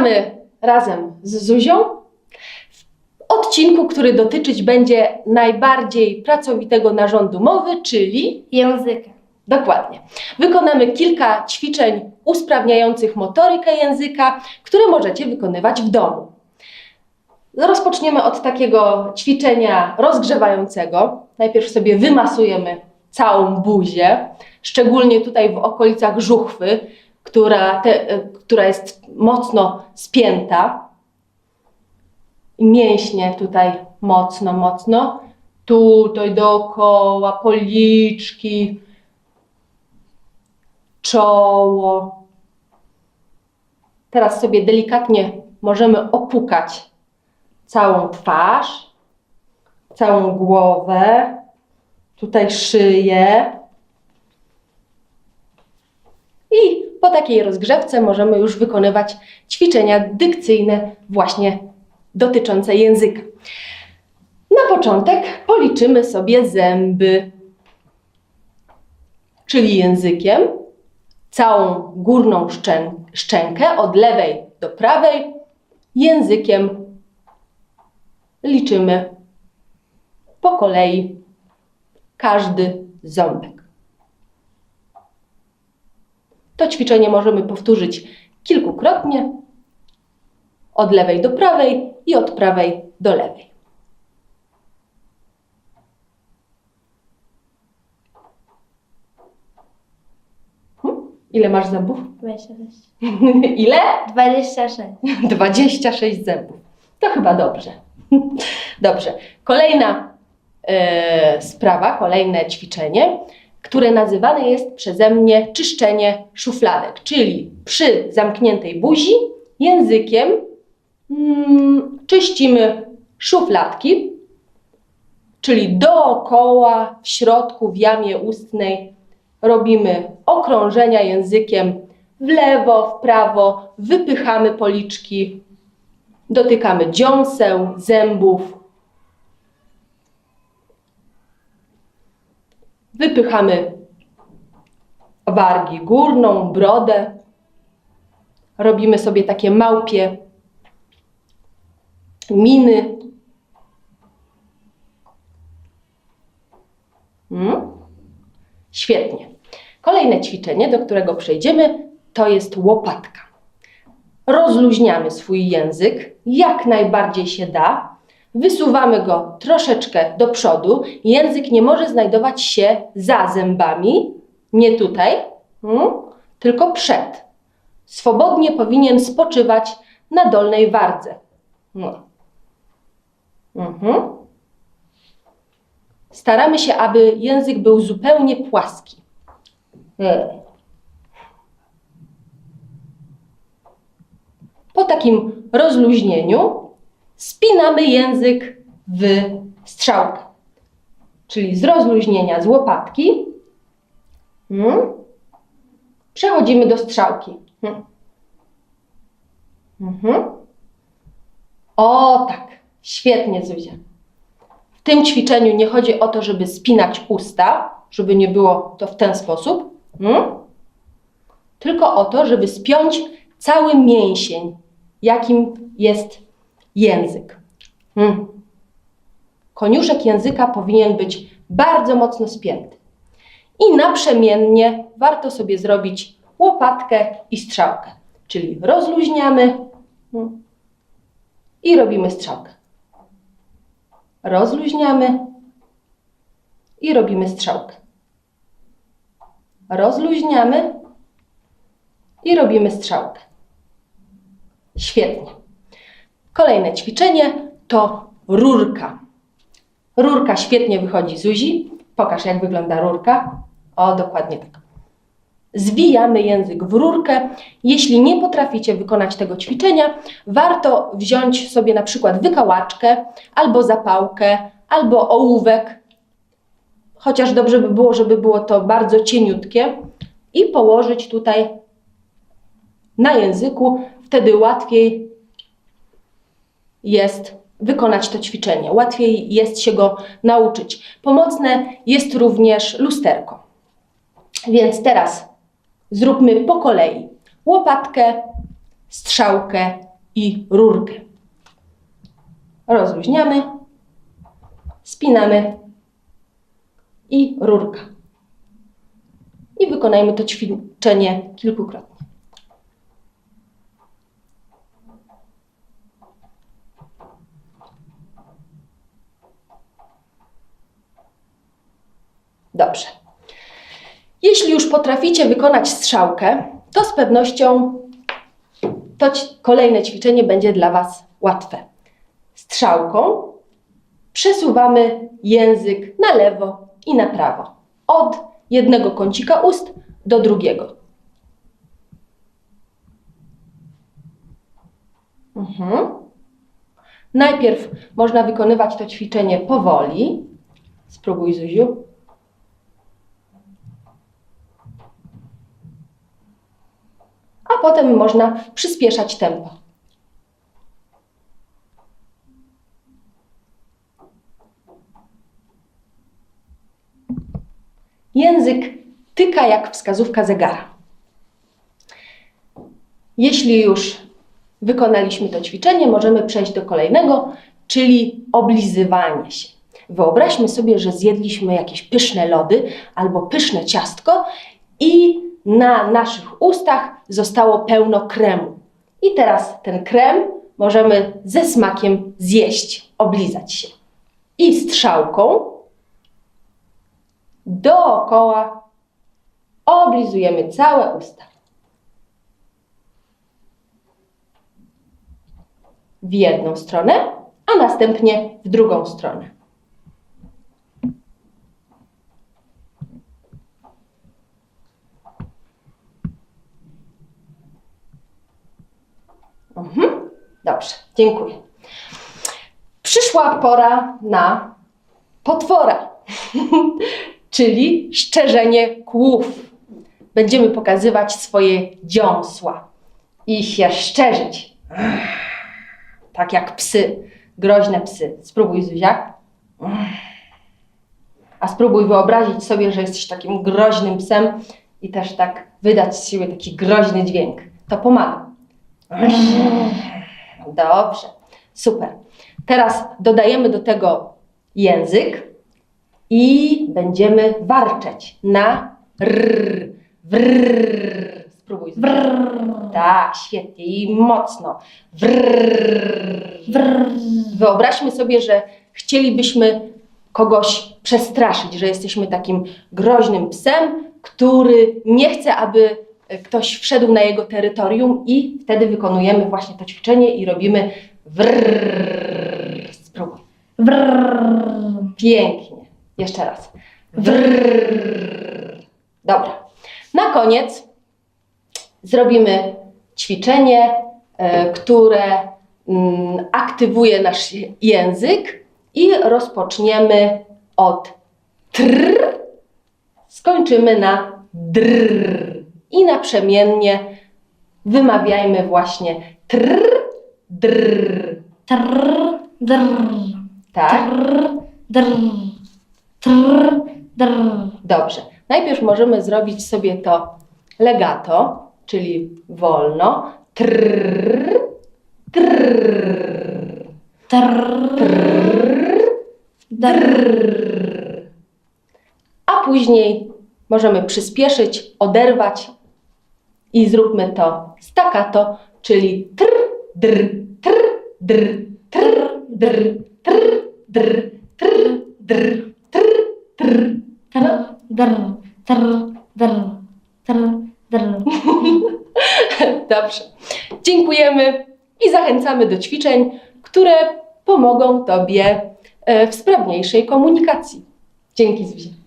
Witamy razem z Zuzią w odcinku, który dotyczyć będzie najbardziej pracowitego narządu mowy, czyli Języka. dokładnie. Wykonamy kilka ćwiczeń usprawniających motorykę języka, które możecie wykonywać w domu. Rozpoczniemy od takiego ćwiczenia rozgrzewającego. Najpierw sobie wymasujemy całą buzię, szczególnie tutaj w okolicach żuchwy, która, te, e, która jest mocno spięta. Mięśnie tutaj mocno, mocno. Tutaj dookoła, policzki, czoło. Teraz sobie delikatnie możemy opukać całą twarz, całą głowę, tutaj szyję. I po takiej rozgrzewce możemy już wykonywać ćwiczenia dykcyjne, właśnie dotyczące języka. Na początek policzymy sobie zęby, czyli językiem, całą górną szczę- szczękę od lewej do prawej, językiem liczymy po kolei każdy ząbek. To ćwiczenie możemy powtórzyć kilkukrotnie, od lewej do prawej i od prawej do lewej. Hm? Ile masz zębów? 26. Ile? 26. 26 zębów. To chyba dobrze. Dobrze. Kolejna e, sprawa, kolejne ćwiczenie, które nazywane jest przeze mnie czyszczenie szufladek, czyli przy zamkniętej buzi językiem mm, czyścimy szufladki, czyli dookoła, w środku, w jamie ustnej robimy okrążenia językiem w lewo, w prawo, wypychamy policzki, dotykamy dziąseł, zębów. Wypychamy wargi górną, brodę. Robimy sobie takie małpie miny. Mm? Świetnie. Kolejne ćwiczenie, do którego przejdziemy, to jest łopatka. Rozluźniamy swój język jak najbardziej się da. Wysuwamy go troszeczkę do przodu. Język nie może znajdować się za zębami, nie tutaj, mm, tylko przed. Swobodnie powinien spoczywać na dolnej wardze. No. Mhm. Staramy się, aby język był zupełnie płaski. Mm. Po takim rozluźnieniu spinamy język w strzałkę. Czyli z rozluźnienia z łopatki mm, przechodzimy do strzałki. Mm. Mhm. O tak, świetnie Zuzia. W tym ćwiczeniu nie chodzi o to, żeby spinać usta, żeby nie było to w ten sposób, mm, tylko o to, żeby spiąć cały mięsień, jakim jest język. Mm. Koniuszek języka powinien być bardzo mocno spięty. I naprzemiennie warto sobie zrobić łopatkę i strzałkę. Czyli rozluźniamy mm, i robimy strzałkę. Rozluźniamy i robimy strzałkę. Rozluźniamy i robimy strzałkę. Świetnie. Kolejne ćwiczenie to rurka. Rurka świetnie wychodzi Zuzi. Pokaż, jak wygląda rurka. O, dokładnie tak. Zwijamy język w rurkę. Jeśli nie potraficie wykonać tego ćwiczenia, warto wziąć sobie na przykład wykałaczkę, albo zapałkę, albo ołówek, chociaż dobrze by było, żeby było to bardzo cieniutkie, i położyć tutaj na języku. Wtedy łatwiej jest wykonać to ćwiczenie, łatwiej jest się go nauczyć. Pomocne jest również lusterko. Więc teraz zróbmy po kolei łopatkę, strzałkę i rurkę. Rozluźniamy, spinamy i rurka. I wykonajmy to ćwiczenie kilkukrotnie. Dobrze. Jeśli już potraficie wykonać strzałkę, to z pewnością to kolejne ćwiczenie będzie dla Was łatwe. Strzałką przesuwamy język na lewo i na prawo. Od jednego kącika ust do drugiego. Mhm. Najpierw można wykonywać to ćwiczenie powoli. Spróbuj, Zuziu. A potem można przyspieszać tempo. Język tyka jak wskazówka zegara. Jeśli już wykonaliśmy to ćwiczenie, możemy przejść do kolejnego, czyli oblizywanie się. Wyobraźmy sobie, że zjedliśmy jakieś pyszne lody albo pyszne ciastko na naszych ustach zostało pełno kremu. I teraz ten krem możemy ze smakiem zjeść, oblizać się. I strzałką dookoła oblizujemy całe usta. W jedną stronę, a następnie w drugą stronę. Mhm. Dobrze, dziękuję. Przyszła pora na potwora, czyli szczerzenie kłów. Będziemy pokazywać swoje dziąsła i się szczerzyć. Tak jak psy, groźne psy. Spróbuj, Zuzia. A spróbuj wyobrazić sobie, że jesteś takim groźnym psem i też tak wydać z siebie taki groźny dźwięk. To pomaga. Dobrze, super. Teraz dodajemy do tego język i będziemy warczeć na rr, wrr. Spróbuj. Wrr. Tak, świetnie i mocno. Wrr. Wyobraźmy sobie, że chcielibyśmy kogoś przestraszyć, że jesteśmy takim groźnym psem, który nie chce, aby ktoś wszedł na jego terytorium i wtedy wykonujemy właśnie to ćwiczenie i robimy wrrr. Spróbuj. Pięknie. Jeszcze raz. Wrrr. Dobra. Na koniec zrobimy ćwiczenie, które aktywuje nasz język i rozpoczniemy od tr, skończymy na dr i naprzemiennie wymawiajmy właśnie tr, dr. Trr, drr, Tak? trr, drr, trr, drr. Dobrze. Najpierw możemy zrobić sobie to legato, czyli wolno. Trrr, trrr, Trr, trrr, drrr. A później możemy przyspieszyć, oderwać i zróbmy to staccato, czyli tr, dr, tr, dr, tr, dr, tr, dr, tr, dr, tr, tr. trr, drr, trr, drr, trr, drr. Dobrze. Dziękujemy i zachęcamy do ćwiczeń, które pomogą Tobie e, w sprawniejszej komunikacji. Dzięki Zuzi.